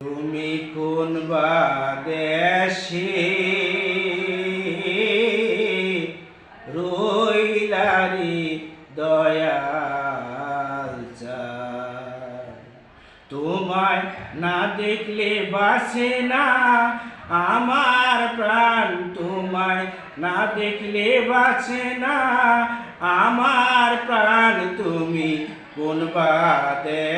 তুমি কোন দেশে রইলারি দয়াল তোমায় না দেখলে বাসে না, আমার প্রাণ তোমায় না দেখলে বাঁচে না, আমার প্রাণ তুমি কোন বা দেশে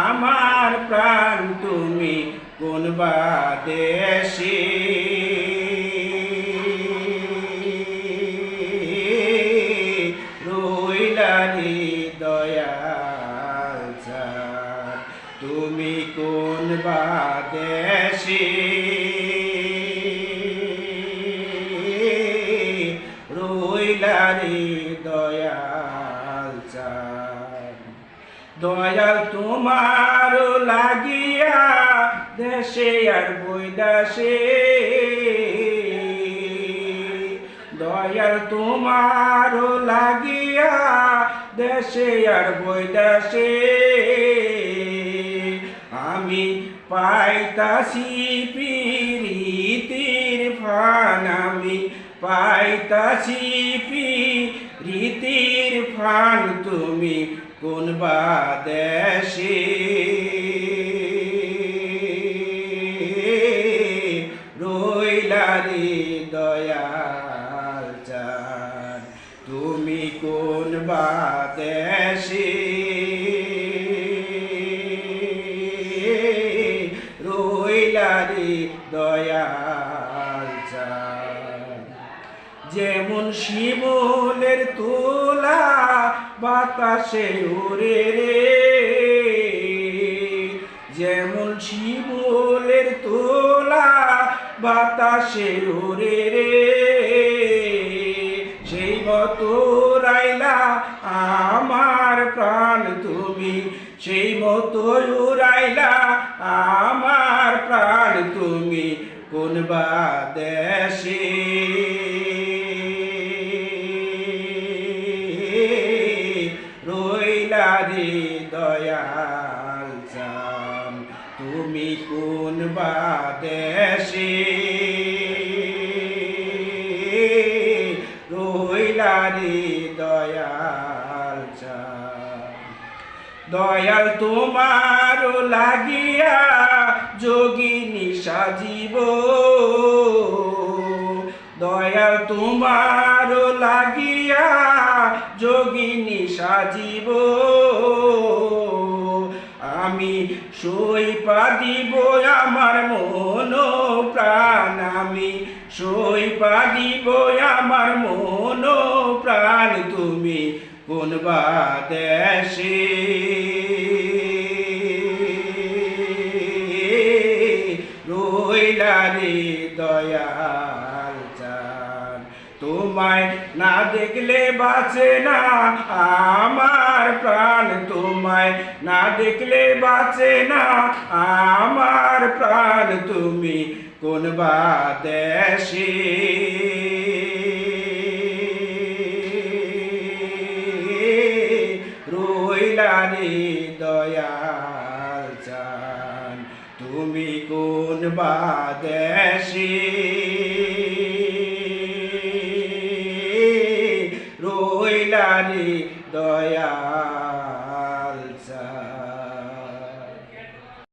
কোন বা দেশে রইলারি দয়াল চাঁদ। দয়াল তোমার লাগিয়া দেশে আর বৈদাসে দয়াল তোমার লাগিয়া দেশে আর বৈদাসে আমি পাইতাছি পিরিতির ফান, আমি পাইতাছি পিরিতির ফান, তুমি কোন বা দেশে দয়াল চান তুমি কোন বা দেশে? শিমুলের তোলা বাতাসে উড়ে রে। যেমন শিমুলের তোলা বাতাসে উড়ে রে। সেই মতো রাইলা আমার প্রাণ তুমি। সেই মতো উড়াইলা আমার প্রাণ তুমি। কোন বা দেশে দয়াল চান, তুমি কোন বা দেশে রইলারি দয়াল চান। দয়াল তোমার লাগিয়া যোগিনী সাজিব। দয়াল তোমার লাগিয়া যোগিনী সাজিব। আমি সই দিব আমার মন প্রাণ আমি সই দিব আমার মন প্রাণ তুমি কোন বা দেশে? রইলারে দয়াল চান তোমায় না দেখলে বাঁচে না। আমার প্রাণ তোমায় না দেখলে বাঁচে না। আমার প্রাণ তুমি কোন বা দেশে? রইলারে দয়াল চান, তুমি কোন বা দেশে? দয়াল